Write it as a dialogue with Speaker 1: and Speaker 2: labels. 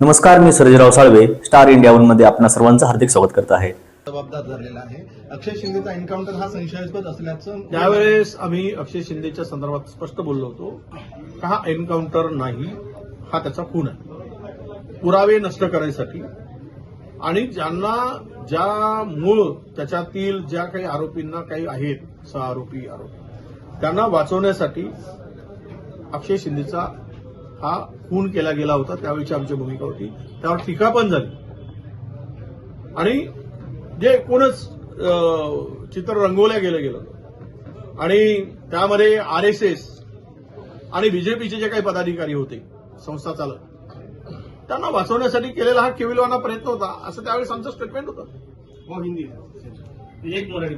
Speaker 1: नमस्कार मी Sarjerao Salve star India वनमध्ये आपणा सर्वांचं हार्दिक स्वागत करत आहे.
Speaker 2: जबाबदार झालेला आहे. अक्षय शिंदेचा एन्काउंटर हा संशयास्पद असल्याचं
Speaker 3: त्यावेळेस आम्ही अक्षय शिंदेच्या संदर्भात स्पष्ट बोललो होतो. का हा एन्काउंटर नाही हा त्याचा खून आहे. पुरावे नष्ट करण्यासाठी आणि ज्यांना ज्या मूळ त्याच्यातील ज्या काही आरोपींना काही आहेत सह आरोपी आरोपी त्यांना वाचवण्यासाठी अक्षय शिंदेचा हा खून केला गेला होता त्यावेळीची आमची भूमिका होती. त्यावर टीका पण झाली. आणि जे एकूणच चित्र रंगवल्या गेलं गेलं. आणि त्यामध्ये आर एस एस आणि बीजेपीचे जे काही पदाधिकारी होते संस्था चालक त्यांना वाचवण्यासाठी केलेला हा केविलवाना प्रयत्न होता. असं त्यावेळेस आमचं स्टेटमेंट होतं.
Speaker 2: हिंदी.
Speaker 4: एक मराठी